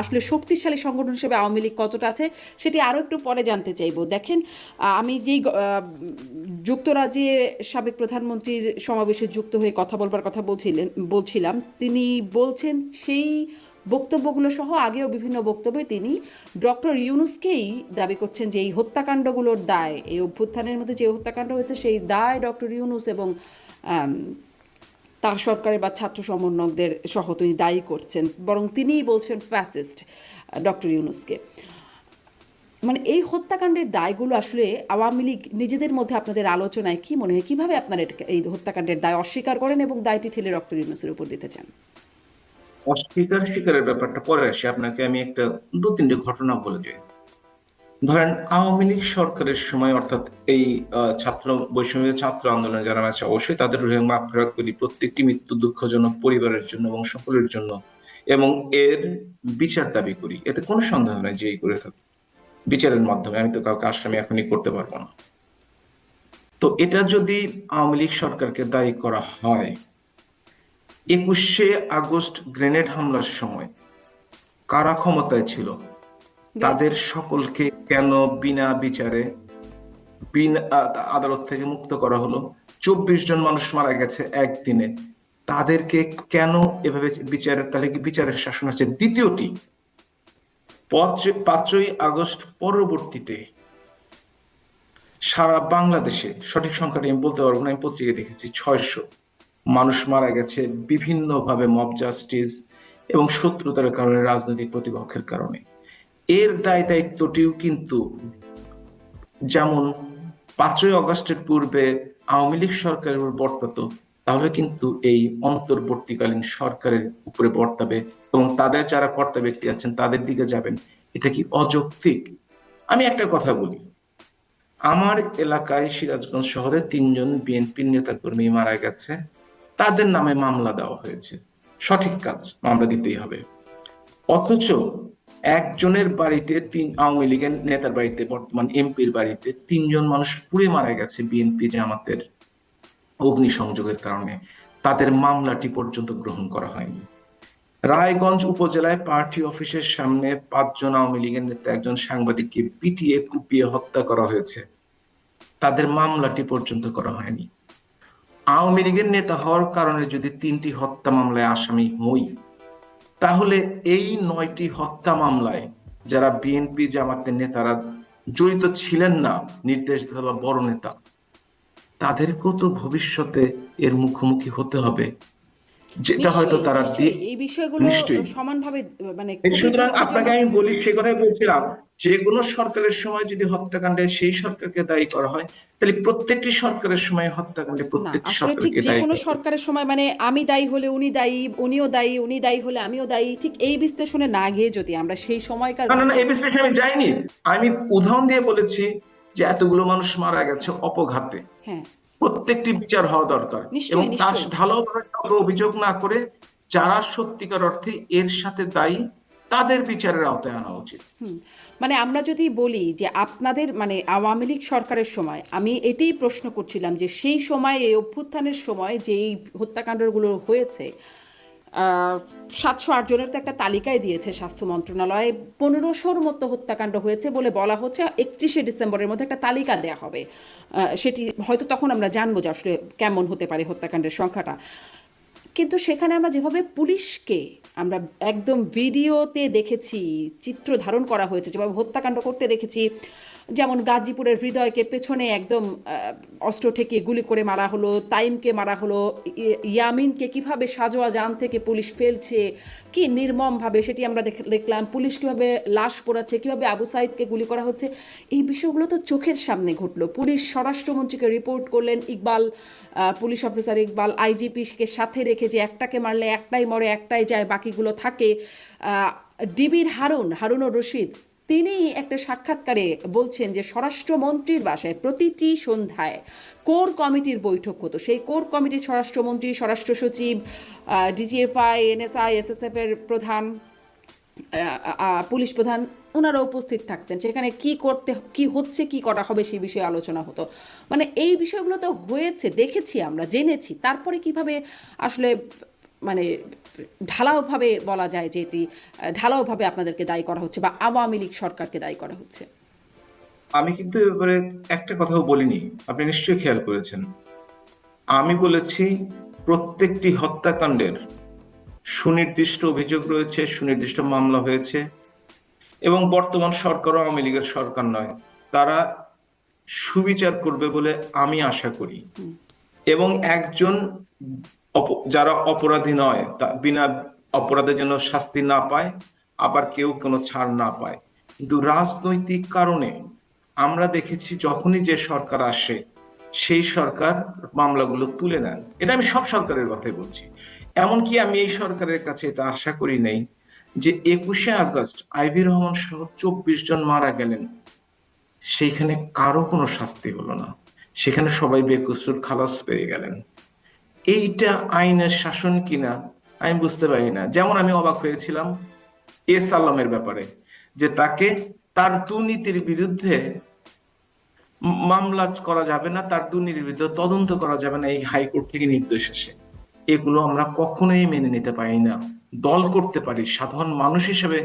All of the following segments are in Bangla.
আসলে শক্তিশালী সংগঠন হিসেবে আওয়ামী লীগ কতটা আছে সেটি আরও একটু পরে জানতে চাইব। দেখেন আমি যেই যুক্তরাজ্যে সাবেক প্রধানমন্ত্রীর সমাবেশে যুক্ত হয়ে কথা বলবার কথা বলছিলেন, বলছিলাম, তিনি বলছেন সেই বক্তব্যগুলো সহ আগেও বিভিন্ন বক্তব্যে তিনি ডক্টর ইউনুসকেই দাবি করছেন যে এই হত্যাকাণ্ডগুলোর দায়, এই অভ্যুত্থানের মধ্যে যে হত্যাকাণ্ড হয়েছে সেই দায় ডক্টর ইউনুস এবং তার সরকারের বা ছাত্র সমন্বয়কদের সহ তিনি দায়ী করছেন, বরং তিনিই বলছেন ফ্যাসিস্ট ডক্টর ইউনুসকে। মানে এই হত্যাকাণ্ডের দায়গুলো আসলে আওয়ামী লীগ নিজেদের মধ্যে আপনাদের আলোচনায় কি মনে হয়? কীভাবে আপনারা এই হত্যাকাণ্ডের দায় অস্বীকার করেন এবং দায়টি ঠেলে ডক্টর ইউনুসের উপর দিতে চান? অস্বীকার স্বীকারের ব্যাপারটা পরে আসে। আপনাকে আমি একটা দু তিনটে ঘটনা বলে যাই ধরেন আওয়ামী লীগ সরকারের সময় অর্থাৎ এই ছাত্র বৈষম্য ছাত্র আন্দোলনে যারা আছে, অবশ্যই তাদের রুহে মাফেরাত করি। প্রত্যেকটি মৃত্যু দুঃখজনক পরিবারের জন্য এবং সকলের জন্য এবং এর বিচার দাবি করি। এতে কোনো সন্দেহ নাই যে এই করে থাকবে বিচারের মাধ্যমে। আমি তো কাউকে আসামি এখনই করতে পারব না। তো এটা যদি আওয়ামী লীগ সরকারকে দায়ী করা হয়, একুশে আগস্ট গ্রেনেড হামলার সময় কারা ক্ষমতায় ছিল? তাদের সকলকে কেন বিনা বিচারে আদালত থেকে মুক্ত করা হলো? চব্বিশ জন মানুষ মারা গেছে একদিনে। তাদেরকে কেন এভাবে বিচারের তাহলে কি বিচারের শাসন আছে? দ্বিতীয়টি পাঁচই আগস্ট পরবর্তীতে সারা বাংলাদেশে, সঠিক সংখ্যাটি আমি বলতে পারব না, আমি পত্রিকায় দেখেছি, ছয়শো মানুষ মারা গেছে বিভিন্নভাবে মব জাস্টিস এবং শত্রুতার কারণে, রাজনৈতিক প্রতিপক্ষের কারণে। এর দায় দায়িত্বটিও কিন্তু যেমন পাঁচই অগস্টের পূর্বে আওয়ামী লীগ সরকারের উপর বর্তাতো, তাহলে কিন্তু এই অন্তর্বর্তীকালীন সরকারের উপরে বর্তাবে এবং তাদের যারা কর্তা ব্যক্তি আছেন তাদের দিকে যাবেন। এটা কি অযৌক্তিক? আমি একটা কথা বলি। আমার এলাকায় সিরাজগঞ্জ শহরে তিনজন বিএনপির নেতাকর্মী মারা গেছে। তাদের নামে মামলা দেওয়া হয়েছে। সঠিক কাজ মামলা দিতেই হবে। অথচ একজনের বাড়িতে তিন আওয়ামী লীগের নেতার বাড়িতে, বর্তমান এমপির বাড়িতে তিনজন মানুষ পুড়ে মারা গেছে বিএনপি জামাতের অগ্নিসংযোগের কারণে। তাদের মামলাটি পর্যন্ত গ্রহণ করা হয়নি। রায়গঞ্জ উপজেলায় পার্টি অফিসের সামনে পাঁচজন আওয়ামী লীগের নেতা একজন সাংবাদিককে পিটিয়ে কুপিয়ে হত্যা করা হয়েছে। তাদের মামলাটি পর্যন্ত করা হয়নি। আওয়ামী লীগের নেতা হওয়ার কারণে যদি তিনটি হত্যা মামলায় আসামি হই তাহলে এই নয়টি হত্যা মামলায় যারা বিএনপি জামাতের নেতারা জড়িত ছিলেন না নির্দেশদাতা বা বড় নেতা তাদেরকেও তো ভবিষ্যতে এর মুখোমুখি হতে হবে যেটা হয়তো তারা এই বিষয়গুলো নিশ্চয়ই। সমানভাবে মানে সুতরাং আপনাকে আমি বলি সে কথাই বলছিলাম যে কোনো সরকারের সময় যদি হত্যাকাণ্ডে সেই সরকারকে দায়ী করা হয় তাহলে প্রত্যেকটি সরকারের সময় হত্যাকাণ্ডে প্রত্যেকটি সরকারকে দায়ী কোনো সরকারের সময় মানে আমি দায়ী হলে উনি দায়ী উনিও দায়ী উনি দায়ী হলে আমিও দায়ী ঠিক এই বিশ্লেষণে না গিয়ে যদি আমরা সেই সময়কার না না এই বিশ্লেষণে আমি যাইনি। আমি উদাহরণ দিয়ে বলেছি যে এতগুলো মানুষ মারা গেছে অপঘাতে। হ্যাঁ। প্রত্যেকটি বিচার হওয়া দরকার। এবং তার। ঢালাওভাবে অভিযোগ না করে যারা সত্যিকার অর্থে এর সাথে দায়ী তাদের বিচারের আওতায় আনা উচিত। মানে আমরা যদি বলি যে আপনাদের মানে আওয়ামী লীগ সরকারের সময়, আমি এটাই প্রশ্ন করছিলাম যে সেই সময়, এই অভ্যুত্থানের সময় যে এই হত্যাকাণ্ডগুলো হয়েছে সাতশো আট জনের তো একটা তালিকায় দিয়েছে স্বাস্থ্য মন্ত্রণালয়ে, পনেরোশোর মতো হত্যাকাণ্ড হয়েছে বলে বলা হচ্ছে, একত্রিশে ডিসেম্বরের মধ্যে একটা তালিকা দেয়া হবে। সেটি হয়তো তখন আমরা জানব যে আসলে কেমন হতে পারে হত্যাকাণ্ডের সংখ্যাটা। কিন্তু সেখানে আমরা যেভাবে পুলিশকে আমরা একদম ভিডিওতে দেখেছি, চিত্র ধারণ করা হয়েছে, যেভাবে হত্যাকাণ্ড করতে দেখেছি যেমন গাজীপুরের হৃদয়কে পেছনে একদম অস্ত্র ঠেকিয়ে গুলি করে মারা হলো, তাইমকে মারা হলো ইয়ামিনকে কীভাবে সাজোয়া যান থেকে পুলিশ ফেলছে, কি নির্মমভাবে সেটি আমরা দেখ- দেখলাম, পুলিশ কীভাবে লাশ পোড়াচ্ছে, কীভাবে আবু সাইদকে গুলি করা হচ্ছে, এই বিষয়গুলো তো চোখের সামনে ঘটলো। পুলিশ স্বরাষ্ট্রমন্ত্রীকে রিপোর্ট করলেন, ইকবাল পুলিশ অফিসার ইকবাল আইজিপিকে সাথে রেখে যে একটাকে মারলে একটাই মরে, একটাই যায়, বাকিগুলো থাকে। ডিবির হারুন হারুন ও রশিদ তিনি একটা সাক্ষাৎকারে বলছেন যে স্বরাষ্ট্রমন্ত্রীর বাসায় প্রতিটি সন্ধ্যায় কোর কমিটির বৈঠক হতো। সেই কোর কমিটির স্বরাষ্ট্রমন্ত্রী, স্বরাষ্ট্র সচিব ডিজিএফআই, এনএসআই, এসএসএফ এর প্রধান পুলিশ প্রধান ওনারা উপস্থিত থাকতেন। সেখানে কি করতে, কি হচ্ছে, কি করা হবে সেই বিষয়ে আলোচনা হতো। মানে এই বিষয়গুলো তো হয়েছে, দেখেছি আমরা, জেনেছি। তারপরে কীভাবে আসলে মানে ঢালাওভাবে বলা যায় যে এটি ঢালাওভাবে আপনাদেরকে দায়ী করা হচ্ছে বা আওয়ামী লীগ সরকারকে দায়ী করা হচ্ছে। আমি কিন্তু এবারে একটা কথাও বলিনি আপনি নিশ্চয়ই খেয়াল করেছেন। আমি বলেছি প্রত্যেকটি হত্যাকাণ্ডের সুনির্দিষ্ট অভিযোগ রয়েছে সুনির্দিষ্ট মামলা হয়েছে এবং বর্তমান সরকারও আওয়ামী লীগের সরকার নয়। তারা সুবিচার করবে বলে আমি আশা করি। এবং একজন যারা অপরাধী নয়, তা বিনা অপরাধের জন্য শাস্তি না পায়, আবার কেউ কোনো ছাড় না পায়। কিন্তু রাজনৈতিক কারণে আমরা দেখেছি যখনই যে সরকার আসে, সেই সরকার মামলাগুলো তুলে নেন। এটা আমি সব সরকারের কথাই বলছি। এমনকি আমি এই সরকারের কাছে এটা আশা করি নাই যে একুশে আগস্ট আইভি রহমান সহ চব্বিশ জন মারা গেলেন, সেইখানে কারও কোনো শাস্তি হলো না। সেখানে সবাই বেকসুর খালাস পেয়ে গেলেন। এইটা আইনের শাসন কিনা, আমি বুঝতে পারি না। যেমন আমি অবাক হয়েছিলাম এস আলমের ব্যাপারে, যে তাকে তার দুর্নীতির বিরুদ্ধে মামলা করা যাবে না, তার দুর্নীতির বিরুদ্ধে তদন্ত করা যাবে না এই হাইকোর্ট থেকে নির্দেশ। আসে এগুলো আমরা কখনোই মেনে নিতে পারি না। দল করতে পারি, সাধারণ মানুষ হিসেবে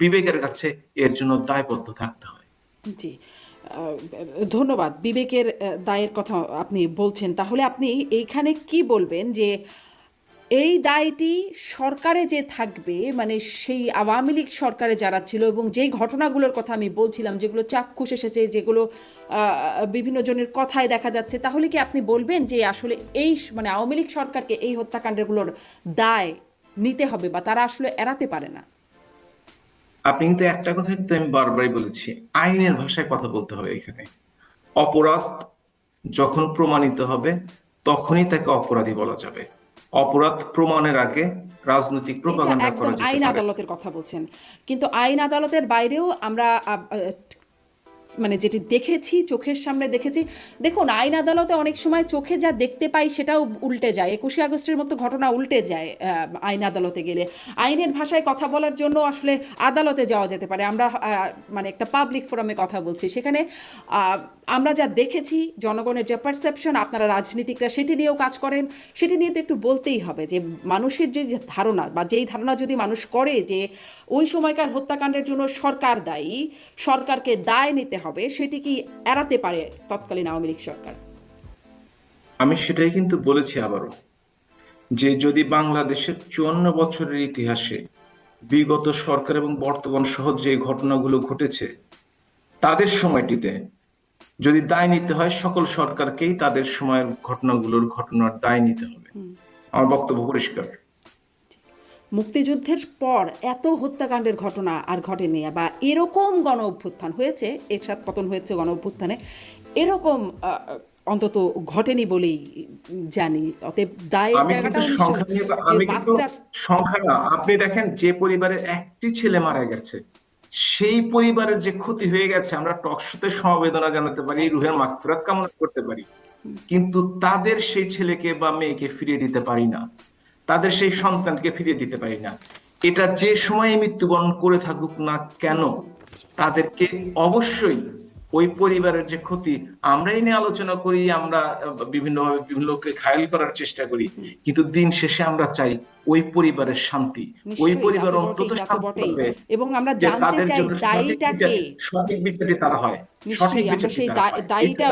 বিবেকের কাছে এর জন্য দায়বদ্ধ থাকতে হয়। জি। ধন্যবাদ। বিবেকের দায়ের কথা আপনি বলছেন। তাহলে আপনি এইখানে কি বলবেন যে এই দায়টি সরকারে যে থাকবে মানে সেই আওয়ামী লীগ সরকারে যারা ছিল এবং যেই ঘটনাগুলোর কথা আমি বলছিলাম, যেগুলো চাক্ষুষ এসেছে, যেগুলো বিভিন্ন জনের কথায় দেখা যাচ্ছে, তাহলে কি আপনি বলবেন যে আসলে এই মানে আওয়ামী লীগ সরকারকে এই হত্যাকাণ্ডগুলোর দায় নিতে হবে বা তারা আসলে এড়াতে পারে না? আপনি কিন্তু একটা কথা কিন্তু আমি বারবারই বলেছি আইনের ভাষায় কথা বলতে হবে এখানে। অপরাধ যখন প্রমাণিত হবে তখনই তাকে অপরাধী বলা যাবে। অপরাধ প্রমাণের আগে রাজনৈতিক প্রপাগান্ডা করা আইন আদালতের কথা বলছেন। কিন্তু আইন আদালতের বাইরেও আমরা মানে যেটি দেখেছি, চোখের সামনে দেখেছি, দেখুন, আইন আদালতে অনেক সময় চোখে যা দেখতে পাই সেটাও উল্টে যায়। একুশে আগস্টের মতো ঘটনা উল্টে যায় আইন আদালতে গেলে। আইনের ভাষায় কথা বলার জন্য আসলে আদালতে যাওয়া যেতে পারে। আমরা মানে একটা পাবলিক ফোরামে কথা বলছি। সেখানে আমরা যা দেখেছি, জনগণের যে পারসেপশন আপনারা রাজনীতিকরা সেটি নিয়েও কাজ করেন। সেটি নিয়ে তো একটু বলতেই হবে যে, মানুষের যে ধারণা বা যেই ধারণা যদি মানুষ করে যে, ওই সময়কার হত্যাকাণ্ডের জন্য সরকার দায়ী, সরকারকে দায় নিতে হবে সেটি কি এড়াতে পারে তৎকালীন আওয়ামী লীগ সরকার? আমি সেটাই কিন্তু বলেছি আবারও যে যদি বাংলাদেশের চুয়ান্ন বছরের ইতিহাসে বিগত সরকার এবং বর্তমান সহ যে ঘটনাগুলো ঘটেছে তাদের সময়টিতে যদি দায় নিতে হয় সকল সরকারকেই তাদের সময়ের ঘটনাগুলোর ঘটনার দায় নিতে হবে। আমার বক্তব্য পরিষ্কার। মুক্তিযুদ্ধের পর এত হত্যাকাণ্ডের ঘটনা আর ঘটেনি বা এরকম গণ অভ্যুত্থান হয়েছে এরশাদ পতন হয়েছে গণ অভ্যুত্থানে এরকম অন্তত ঘটেনি বলেই জানি। অতএব দায়ের আমি সংখ্যা না আপনি দেখেন যে পরিবারের একটি ছেলে মারা গেছে সেই পরিবারের যে ক্ষতি হয়ে গেছে আমরা টকশোতে সমবেদনা জানাতে পারি রুহের মাগফিরাত কামনা করতে পারি কিন্তু তাদের সেই ছেলেকে বা মেয়েকে ফিরিয়ে দিতে পারি না। তাদের সেই সন্তানকে ফিরিয়ে দিতে পারি না। এটা যে সময়ে মৃত্যুবরণ করে থাকুক না কেন, তাদেরকে অবশ্যই ওই পরিবারের যে ক্ষতি আমরাই নিয়ে আলোচনা করি আমরা বিভিন্ন বিভিন্ন লোককে ঘায়ল করার চেষ্টা করি। কিন্তু দিন শেষে আমরা চাই ওই পরিবারের শান্তি। ওই পরিবার অন্তত এবং আমরা জানতে চাই জন্য সঠিক বিচারটি তারা হয়। সঠিক বিচারটি সেই। দায়ীটা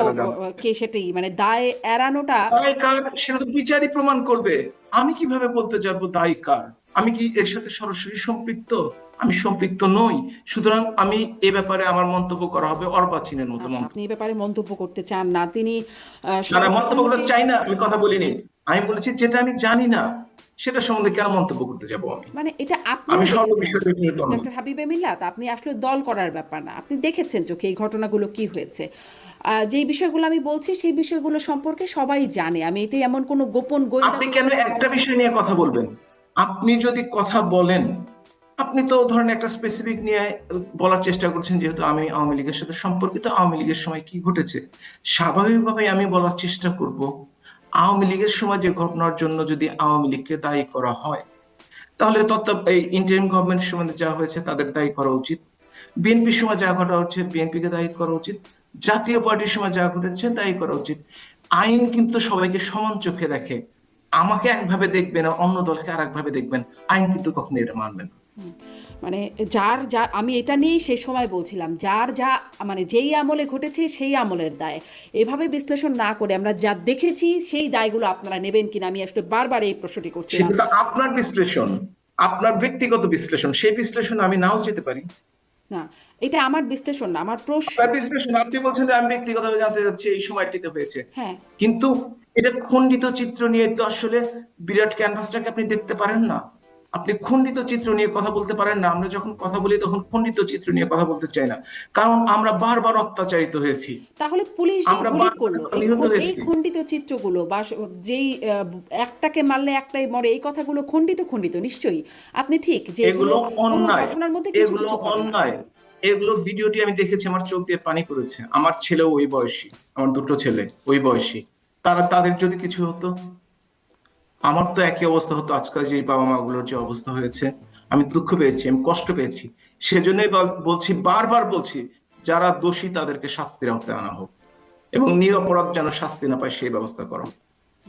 কে সেটাই? মানে দায় এড়ানোটা দায় কার? সেটা তো বিচারই প্রমাণ করবে। আমি কীভাবে বলতে যাব দায়ী কার? আমি কি এর সাথে সরাসরি সম্পৃক্ত? আমি সম্পৃক্ত নই সুতরাং আমি এ ব্যাপারে আমার মন্তব্য করা হবে অর্বাচীনের মতো আচ্ছা, আপনি এই ব্যাপারে মন্তব্য করতে চান না তিনি মন্তব্য করতে চাই না আমি কথা বলিনি। আমি বলেছি যেটা আমি জানি না সেটা সম্বন্ধে কেন মন্তব্য করতে যাব আমি? মানে এটা আপনি আমি ডক্টর হাবিবে মিল্লাত আপনি আসলে দল করার ব্যাপার না। আপনি দেখেছেন চোখে এই ঘটনাগুলো কি হয়েছে। আহ, যেই বিষয়গুলো আমি বলছি সেই বিষয়গুলো সম্পর্কে সবাই জানে। আমি এতে এমন কোনো গোপন গোয়েন্দা আপনি কেন একটা বিষয় নিয়ে কথা বলবেন? আপনি যদি কথা বলেন আপনি তো ধরেন একটা স্পেসিফিক নিয়ে বলার চেষ্টা করছেন, যেহেতু আমি আওয়ামী লীগের সাথে সম্পর্কিত, আওয়ামী লীগের সময় কি ঘটেছে? স্বাভাবিকভাবে আমি বলার চেষ্টা করব, আওয়ামী লীগের সময় যে ঘটনার জন্য যদি আওয়ামী লীগকে দায়ী করা হয়, তাহলে তত্ত্ব, এই ইন্টারিম গভর্নমেন্টের সময় যা হয়েছে তাদের দায়ী করা উচিত। বিএনপির সময় যা ঘটা হচ্ছে বিএনপিকে দায়ী করা উচিত। জাতীয় পার্টির সময় যা ঘটেছে দায়ী করা উচিত। আইন কিন্তু সবাইকে সমান চোখে দেখে। আমাকে একভাবে দেখবেন আর অন্য দলকে আর একভাবে দেখবেন। আইন কিন্তু কখনো এটা মানবে না। মানে যার যা আমি এটা নিয়েই সেই সময় বলছিলাম যার যা মানে যেই আমলে ঘটেছে সেই আমলের দায়। এভাবে বিশ্লেষণ না করে আমরা যা দেখেছি সেই দায়গুলো আপনারা নেবেন কিনা আমি আসলে বারবার এই প্রশ্নটি করছিলাম। আপনার বিশ্লেষণ আপনার ব্যক্তিগত বিশ্লেষণ সেই বিশ্লেষণ আমি নাও যেতে পারি। না এটা আমার বিশ্লেষণ না আমার প্রশ্ন বিশ্লেষণ আপনি বলছেন আমি ব্যক্তিগতভাবে জানতে চাচ্ছি এই সময়টিতে হয়েছে। হ্যাঁ। কিন্তু এটা খণ্ডিত চিত্র নিয়ে তো আসলে বিরাট ক্যানভাসটাকে আপনি দেখতে পারেন না। আপনি খণ্ডিত চিত্র নিয়ে কথা বলতে পারেন না। আমরা যখন কথা বলি তখন খণ্ডিত চিত্র নিয়ে কথা বলতে চাই না। কারণ আমরা বারবার অত্যাচারিত হয়েছি। তাহলে পুলিশ আমরা করল এই। খণ্ডিত চিত্রগুলো বা যেই একটাকে মারলে একটাই মরে এই কথাগুলো খণ্ডিত খণ্ডিত নিশ্চয়ই। আপনি ঠিক যে এগুলো অন্যায়। এগুলো অন্যায়। এগুলো ভিডিওটি আমি দেখেছি আমার চোখ দিয়ে পানি করেছে আমার ছেলেও ওই বয়সী আমার দুটো ছেলে ওই বয়সী। তারা তাদের যদি কিছু হতো আমার তো একই অবস্থা হতো আজকাল যে বাবা মা গুলোর যে অবস্থা হয়েছে। আমি দুঃখ পেয়েছি, আমি কষ্ট পেয়েছি। সেজন্যই বল- বলছি, বারবার বলছি, যারা দোষী তাদেরকে শাস্তির আওতায় আনা হোক। এবং নিরপরাধ যেন শাস্তি না পায়, সেই ব্যবস্থা করো।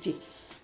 জি।